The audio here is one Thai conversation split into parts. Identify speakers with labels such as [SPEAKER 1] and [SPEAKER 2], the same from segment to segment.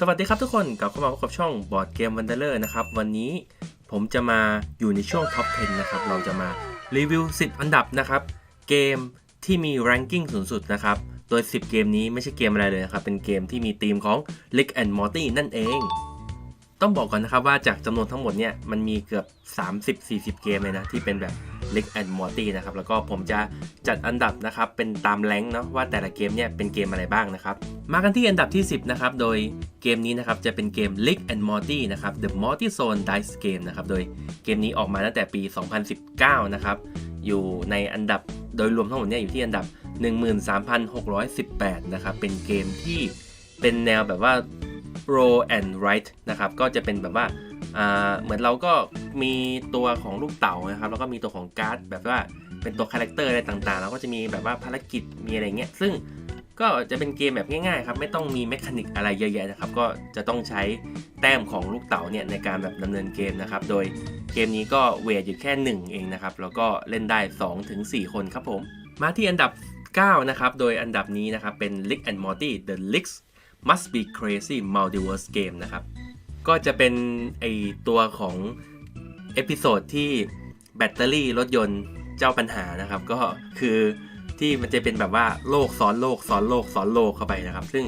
[SPEAKER 1] สวัสดีครับทุกคนกลับเข้ามาพบกับช่องบอร์ดเกมวันเดอร์นะครับ วันนี้ผมจะมาอยู่ในช่วงท็อป 10 นะครับ เราจะมารีวิว 10 อันดับนะครับ เกมที่มี ranking สูงสุดนะครับ โดย 10 เกมนี้ไม่ใช่เกมอะไรเลยนะครับ เป็นเกมที่มีธีมของ Rick and Morty นั่นเอง ต้องบอกก่อนนะครับว่าจากจำนวนทั้งหมดเนี่ยมันมีเกือบ 30-40 เกมเลยนะที่เป็นแบบ Rick and Morty นะครับแล้วก็ผมจะจัดอันดับนะครับเป็นตามแรงเนาะว่าแต่ละเกมเนี่ยเป็นเกมอะไรบ้างนะครับมากันที่อันดับที่ 10นะครับโดยเกมนี้นะครับจะเป็นเกม Rick and Morty นะครับ The Morty Zone Dice Game นะครับโดยเกมนี้ออกมาตั้งแต่ปี 2019 นะครับอยู่ในอันดับโดยรวมทั้งหมดเนี่ยอยู่ที่อันดับ 13,618 นะครับเป็นเกมที่เป็นแนวแบบว่า roll and write นะครับก็จะเป็นแบบว่า เหมือนเราก็มีตัวของลูกเต่านะครับแล้วก็มีตัวของการ์ดแบบว่าเป็นตัวคาแรคเตอร์อะไรต่างๆ แล้วก็จะมีแบบว่าภารกิจมีอะไรเงี้ยซึ่งก็จะเป็นเกมแบบง่ายๆครับไม่ต้องมีเมคานิกอะไรเยอะแยะนะครับก็จะต้องใช้แต้มของลูกเต๋าเนี่ยในการแบบดำเนินเกมนะครับโดยเกมนี้ก็เวทอยู่แค่ 1 เองนะครับแล้วก็เล่นได้2-4คนครับผมมาที่อันดับ 9 นะครับ โดยอันดับนี้นะครับเป็น Rick and Morty The Rick's Must Be Crazy Multiverse Game นะครับ ก็จะเป็นไอตัวของเอพิโซดที่แบตเตอรี่รถยนต์เจ้าปัญหานะครับ ก็คือที่มันจะเป็นแบบว่าโลกซ้อนโลกซ้อนโลกซ้อนโลกเข้าไปนะครับ ซึ่ง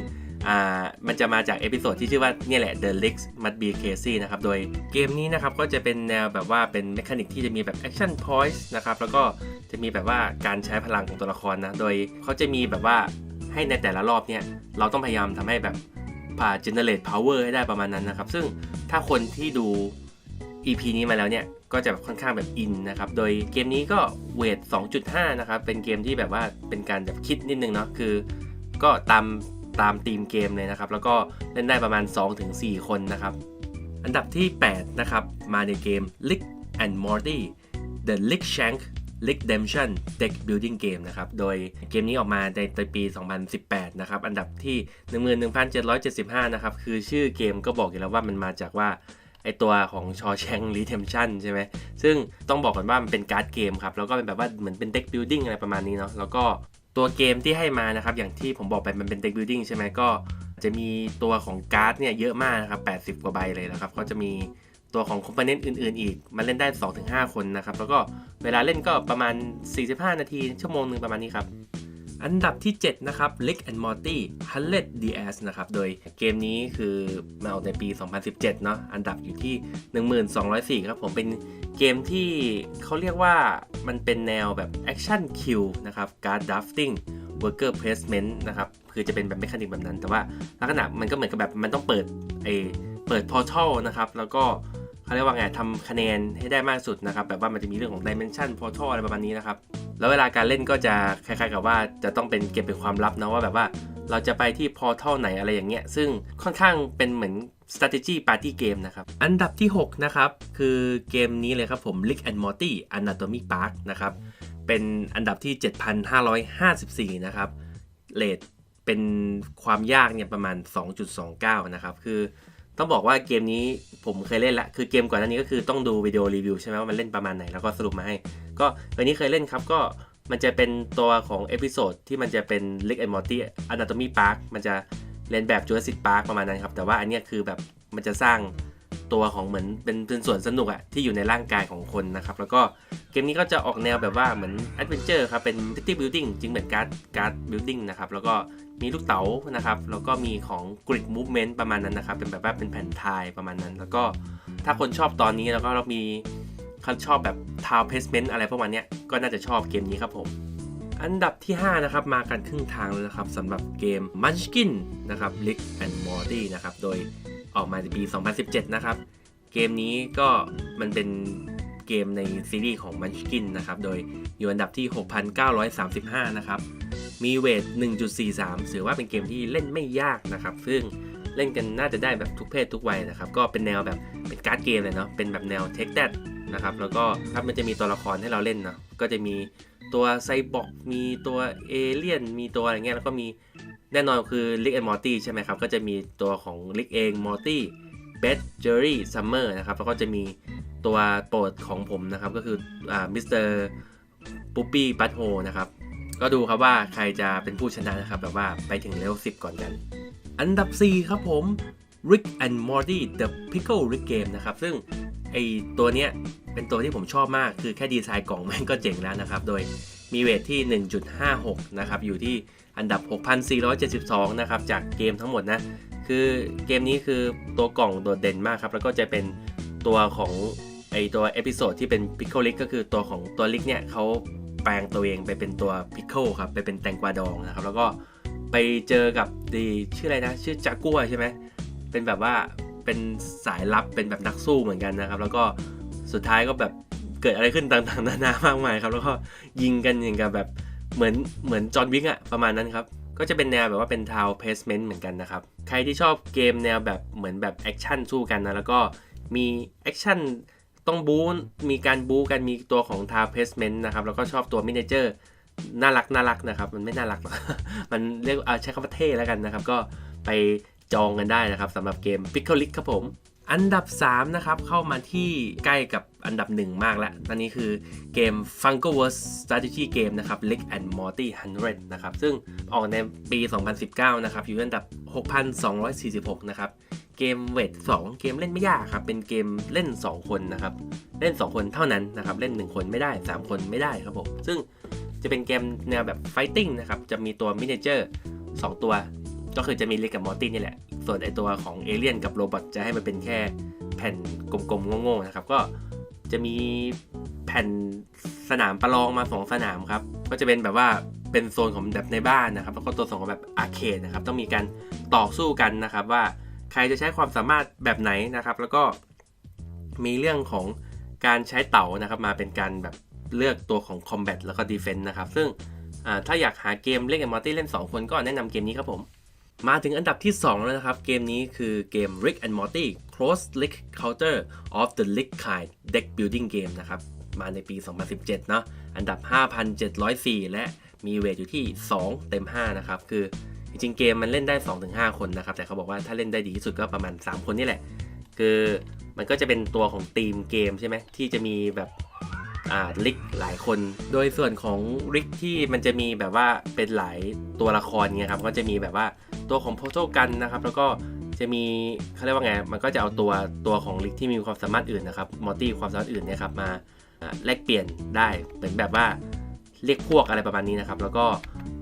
[SPEAKER 1] อ่ามันจะมาจากเอพิโซดที่ชื่อว่าเนี่ยแหละ The Lex Must Be Crazy นะครับ โดยเกมนี้นะครับก็จะเป็นแนวแบบว่าเป็นเมคานิกที่จะมีแบบ Action Points นะครับ แล้วก็จะมีแบบว่าการใช้พลังของตัวละครนะ โดยเขาจะมีแบบว่าให้ในแต่ละรอบเนี่ย เราต้องพยายามทำให้แบบ ผ่า generate power ให้ได้ประมาณนั้นนะครับ ซึ่งถ้าคนที่ดู EP นี้มาแล้วเนี่ย ก็จะค่อนข้างแบบอินนะครับ โดยเกมนี้ก็เวท 2.5 นะครับ เป็นเกมที่แบบว่าเป็นการแบบคิดนิดนึงเนาะ คือ ก็ตามตามธีมเกมเลยนะครับ แล้วก็เล่นได้ประมาณ 2-4 คนนะครับ อันดับที่ 8 นะครับ มาในเกม Rick and Morty The Rick Shank Redemption Deck Building Game นะครับ โดยเกมนี้ออกมาในปี 2018 นะครับ อันดับที่ 11,775 นะครับ คือชื่อเกมก็บอกอยู่แล้วว่ามันมาจากว่าไอตัวของชอแชงรีเทมชันใช่ไหม ซึ่งต้องบอกก่อนว่ามันเป็นการ์ดเกมครับ แล้วก็เป็นแบบว่าเหมือนเป็นเด็กบิลดิ้งอะไรประมาณนี้เนาะ แล้วก็ตัวเกมที่ให้มานะครับ อย่างที่ผมบอกไปมันเป็นเด็กบิลดิ้งใช่ไหมก็จะมีตัวของการ์ดเนี่ยเยอะมากนะครับ 80 กว่าใบเลยนะครับ ก็จะมี ตัวของคอมโพเนนต์อื่นๆ อีก มันเล่นได้ 2-5 คนนะครับ แล้วก็เวลาเล่นก็ประมาณ 45 นาที ชั่วโมงหนึ่งประมาณนี้ครับ อันดับที่ 7 นะครับ Rick and Morty 100 DS นะครับ โดยเกมนี้คือมาออกในปี 2017 เนาะอันดับอยู่ที่ 1204 ครับผมเป็นเกมที่เขาเรียกว่ามันเป็นแนวแบบ Action Kill นะครับ Card Drafting Worker Placement นะครับ คือจะเป็นแบบเมคานิกแบบนั้น แต่ว่าลักษณะมันก็เหมือนกับแบบมันต้องเปิดไอเปิด Portal นะครับ แล้วก็ เขาเรียกว่าไงทำคะแนนให้ได้มากสุดนะครับแบบว่ามันจะมีเรื่องของ Dimension Portal อะไรประมาณนี้นะครับแล้วเวลาการเล่นก็จะคล้ายๆกับว่าจะต้องเป็นเก็บเป็นความลับนะว่าแบบว่าเราจะไปที่ portal ไหนอะไรอย่างเงี้ยซึ่งค่อนข้างเป็นเหมือน strategy party game นะครับ อันดับที่ 6 นะครับ คือเกมนี้เลยครับผม Rick and Morty Anatomy Park นะครับเป็นอันดับที่ 7,554 นะครับเรทเป็นความยากเนี่ยประมาณ 2.29 นะครับ คือ ต้องบอกว่าเกมนี้ผมเคยเล่นละคือเกมก่อนหน้านี้ก็คือต้องดูวิดีโอรีวิวใช่ไหมว่ามันเล่นประมาณไหนแล้วก็สรุปมาให้ ก็วันนี้เคยเล่นครับก็มันจะเป็นตัวของเอพิโซดที่มันจะเป็น Rick and Morty Anatomy Park มันจะเล่นแบบ Jurassic Park ประมาณนั้นครับ แต่ว่าอันนี้คือแบบมันจะสร้าง ตัวของเหมือนเป็นเป็นส่วนสนุกอะที่อยู่ในร่างกายของคนนะครับ แล้วก็เกมนี้ก็จะออกแนวแบบว่าเหมือน Adventure ครับเป็น City Building จริงเหมือนการ์ดการ์ด Building นะครับแล้วก็มีลูกเต๋านะครับ แล้วก็มีของ Grid Movement ประมาณนั้นนะครับ เป็นแบบว่าเป็นแผ่นทายประมาณนั้น แล้วก็ถ้าคนชอบตอนนี้แล้วก็เรามีเขาชอบแบบ Town Placement อะไรพวกมันเนี้ก็น่าจะชอบเกมนี้ครับผมอันดับที่ 5 นะครับ มากันครึ่งทางแล้วนะครับสำหรับเกม Munchkin นะครับ Rick and Morty นะครับ โดย ออกมาในปี 2017 นะครับ เกมนี้ก็มันเป็นเกมในซีรีส์ของ Munchkin นะครับ โดยอยู่อันดับที่ 6,935 นะครับ มีเวท 1.43 ถือว่าเป็นเกมที่เล่นไม่ยากนะครับ ซึ่งเล่นกันน่าจะได้แบบทุกเพศทุกวัยนะครับ ก็เป็นแนวแบบเป็นการ์ดเกมเลยเนาะ เป็นแบบแนว Take That นะครับ แล้วก็ครับมันจะมีตัวละครให้เราเล่นเนาะ ก็จะมีตัวไซบอร์กมีตัวเอเลี่ยน มีตัวอะไรเงี้ย แล้วก็มี แน่นอนคือ Rick and Morty ใช่ไหมครับ ก็จะมีตัวของ Rick เอง Morty เบสเจอรี่ซัมเมอร์นะครับ แล้วก็จะมีตัวโปรดของผมนะครับ ก็คืออ่ามิสเตอร์ปุ๊ปปี้บัตโฮนะครับกก็ดูครับว่าใครจะเป็นผู้ชนะนะครับ แบบว่าไปถึงเลเวล10 ก่อนกัน อันดับ 4 ครับผม Rick and Morty The Pickle Rick Game นะครับ ซึ่งไอตัวเนี้ยเป็นตัวที่ผมชอบมากคือแค่ดีไซน์กล่องแม่งก็เจ๋งแล้วนะครับ โดยมีเวทที่ 1.56 นะครับ อยู่ที่ อันดับ 6,472 นะครับ จากเกมทั้งหมดนะ คือเกมนี้คือตัวกล่องโดดเด่นมากครับ แล้วก็จะเป็นตัวของไอตัวเอพิโซดที่เป็น Pickle Rick ก็คือตัวของตัวลิกเนี่ยเขาแปลงตัวเองไปเป็นตัว Pickle ครับ ไปเป็นแตงกวาดองนะครับ แล้วก็ไปเจอกับดีชื่ออะไรนะ ชื่อจากกัวใช่ไหมเป็นแบบว่าเป็นสายลับเป็นแบบนักสู้เหมือนกันนะครับ แล้วก็สุดท้ายก็แบบเกิดอะไรขึ้นต่างๆ นานามากมายครับ แล้วก็ยิงกันอย่างกับแบบ เหมือนเหมือนจอห์นวิกอะประมาณนั้นครับ ก็จะเป็นแนวแบบว่าเป็นทาวเพสเมนต์เหมือนกันนะครับ ใครที่ชอบเกมแนวแบบเหมือนแบบแอคชั่นสู้กันนะแล้วก็มีแอคชั่นต้องบู๊มีการบู๊กันมีตัวของทาวเพสเมนต์นะครับแล้วก็ชอบตัวมินิเจอร์น่ารักน่ารักนะครับ มันไม่น่ารักหรอกมันเรียกเอาใช้คำว่าเท่แล้วกันนะครับ ก็ไปจองกันได้นะครับสำหรับเกม p i c k l e ครับผม อันดับ 3 นะครับ เข้ามาที่ใกล้กับ อันดับ1มากแล้วตอนนี้คือเกม f u n k o v e r s e Strategy Game นะครับ Rick and Morty 100 นะครับ ซึ่งออกในปี 2019 นะครับ อยู่อันดับ 6,246 นะครับ เกมเวท2 เกมเล่นไม่ยากครับ เป็นเกมเล่น 2 คนนะครับ เล่น 2 คนเท่านั้นนะครับ เล่น 1 คนไม่ได้ 3 คนไม่ได้ครับผม ซึ่งจะเป็นเกมแนวแบบ Fighting นะครับ จะมีตัวมินิเจอร์2 ตัว ก็คือจะมีลิกกับมอร์ตี้นี่แหละ ส่วนไอตัวของเอเลี่ยนกับโรบอทจะให้มันเป็นแค่แผ่นกลมๆโง่ๆนะครับ ก็ จะมีแผ่นสนามประลองมาสองสนามครับ ก็จะเป็นแบบว่าเป็นโซนของแบบในบ้านนะครับ แล้วก็ตัวสองของแบบอาร์เคดนะครับ ต้องมีการต่อสู้กันนะครับ ว่าใครจะใช้ความสามารถแบบไหนนะครับ แล้วก็มีเรื่องของการใช้เต่านะครับ มาเป็นการแบบเลือกตัวของ Combat แล้วก็ Defense นะครับ ซึ่งถ้าอยากหาเกมเล่นกับมอร์ตี้เล่น 2 คนก็แนะนำเกมนี้ครับผม มาถึงอันดับที่ 2 แล้วนะครับ เกมนี้คือเกม Rick and Morty Close League Counter of the League Kind Deck Building Game นะครับ มาในปี 2017 เนาะอันดับ 5,704 และมีเวทอยู่ที่ 2 เต็ม 5 นะครับ คือจริงเกมมันเล่นได้ 2-5 คนนะครับ แต่เขาบอกว่าถ้าเล่นได้ดีที่สุดก็ประมาณ 3 คนนี่แหละ คือมันก็จะเป็นตัวของทีมเกมใช่ไหมที่จะมีแบบ ลิกหลายคน โดยส่วนของริกที่มันจะมีแบบว่าเป็นหลายตัวละครเงี้ยครับก็จะมีแบบว่าตัวของโพโตกันนะครับ แล้วก็จะมีเขาเรียกว่าไงมันก็จะเอาตัวตัวของลิกที่มีความสามารถอื่นนะครับมอร์ตี้ความสามารถอื่นเนี่ยครับมาอ่าแลกเปลี่ยนได้เหมือนแบบว่าเรียกพวกอะไรประมาณนี้นะครับ แล้วก็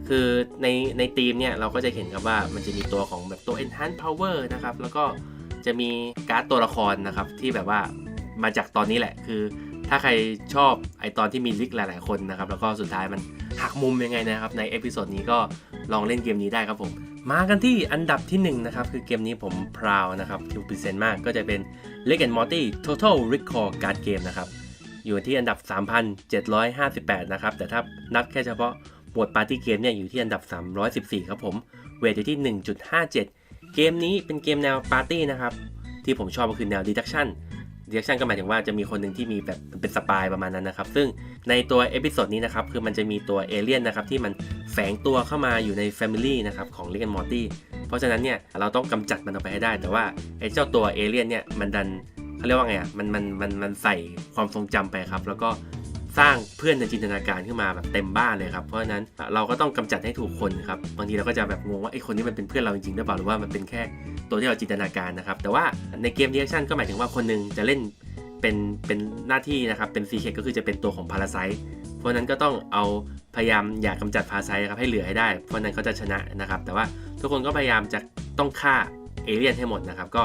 [SPEAKER 1] คือในในทีมเนี่ยเราก็จะเห็นครับว่ามันจะมีตัวของแบบตัว enhance power นะครับ แล้วก็จะมีการ์ดตัวละครนะครับที่แบบว่ามาจากตอนนี้แหละคือ ถ้าใครชอบไอตอนที่มีลิกหลาย ๆ คนนะครับ แล้วก็สุดท้ายมันหักมุมยังไงนะครับ ในเอพิโซดนี้ก็ลองเล่นเกมนี้ได้ครับผม มากันที่อันดับที่ 1 นะครับ คือเกมนี้ผมพราวนะครับที่พิเศษมากก็จะเป็น Rick and Morty Total Recall Card Game นะครับ อยู่ที่อันดับ 3,758 นะครับ แต่ถ้านับแค่เฉพาะหมวดปาร์ตี้เกมเนี่ยอยู่ที่อันดับ 314 ครับผม เวทอยู่ที่ 1.57 เกมนี้เป็นเกมแนวปาร์ตี้นะครับ ที่ผมชอบก็คือแนว Deduction เรียกชั่นก็หมายถึงว่าจะมีคนหนึ่งที่มีแบบเป็นสปายประมาณนั้นนะครับ ซึ่งในตัวเอพิโซดนี้นะครับ คือมันจะมีตัวเอเลี่ยนนะครับที่มันแฝงตัวเข้ามาอยู่ใน Family นะครับของ Rick and Morty เพราะฉะนั้นเนี่ยเราต้องกำจัดมันออกไปให้ได้ แต่ว่าไอ้เจ้าตัวเอเลี่ยนเนี่ยมันดันเขาเรียกว่าไงอะมันมันมันมันใส่ความทรงจำไปครับ แล้วก็ สร้างเพื่อนในจินตนาการขึ้นมาแบบเต็มบ้านเลยครับ เพราะฉะนั้นเราก็ต้องกำจัดให้ถูกคนครับ บางทีเราก็จะแบบงงว่าไอ้คนนี้มันเป็นเพื่อนเราจริงๆหรือเปล่าหรือว่ามันเป็นแค่ตัวที่เราจินตนาการนะครับ แต่ว่าในเกมเรียกชั่นก็หมายถึงว่าคนหนึงจะเล่นเป็นเป็นหน้าที่นะครับ เป็นซีเคก็คือจะเป็นตัวของพาราไซเพราะนั้นก็ต้องเอาพยายามอยากกำจัดพาราไซครับให้เหลือให้ได้ เพราะนั้นเขาจะชนะนะครับ แต่ว่าทุกคนก็พยายามจะต้องฆ่าเอเลี่ยนให้หมดนะครับ ก็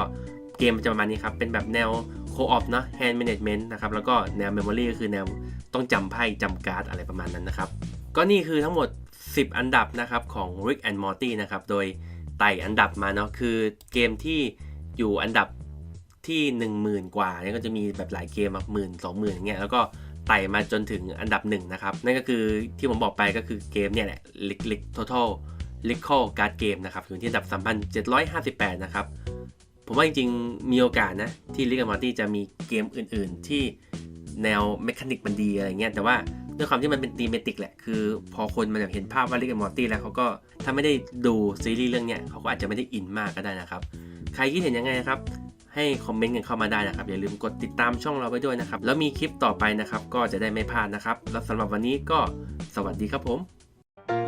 [SPEAKER 1] เกมจะประมาณนี้ครับ เป็นแบบแนวโคออฟเนาะแฮนด์แมネจเมนต์นะครับ แล้วก็แนวเมมโมรีก็คือแนว ต้องจำไพ่จำการ์ดอะไรประมาณนั้นนะครับ ก็นี่คือทั้งหมด 10 อันดับนะครับของ Rick and Morty นะครับ โดยไต่อันดับมาเนาะคือเกมที่อยู่อันดับที่ 1 0,000 กว่าเนี่ยก็จะมีแบบหลายเกมแบบหมื่นสองหมื่นอย่างเงี้ยแล้วก็ไต่มาจนถึงอันดับหนึ่งนะครับ นั่นก็คือที่ผมบอกไปก็คือเกมเนี่ยแหละ Lick Lick Total l i c a l Card Game นะครับอยู่ที่อันดับ 3,758 นะครับ ผมว่าจริงๆ มีโอกาสนะ ที่ Rick and Morty จะมีเกมอื่นๆ ที่ แนวเมคานิกมันดีอะไรเงี้ยแต่ว่าด้วยความที่มันเป็นตีเมติกแหละ คือพอคนมันอยากเห็นภาพว่า Rick and Morty แล้วเขาก็ถ้าไม่ได้ดูซีรีส์เรื่องเนี้ยเขาก็อาจจะไม่ได้อินมากก็ได้นะครับ ใครคิดเห็นยังไงนะครับ ให้คอมเมนต์กันเข้ามาได้นะครับ อย่าลืมกดติดตามช่องเราไว้ด้วยนะครับ แล้วมีคลิปต่อไปนะครับ ก็จะได้ไม่พลาดนะครับ แล้วสำหรับวันนี้ก็สวัสดีครับผม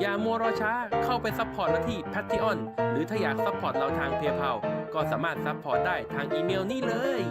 [SPEAKER 1] อย่ามัวรอช้าเข้าไปซัพพอร์ตเราที่ Patreon หรือถ้าอยากซัพพอร์ตเราทาง PayPal ก็สามารถซัพพอร์ตได้ทางอีเมลนี้เลย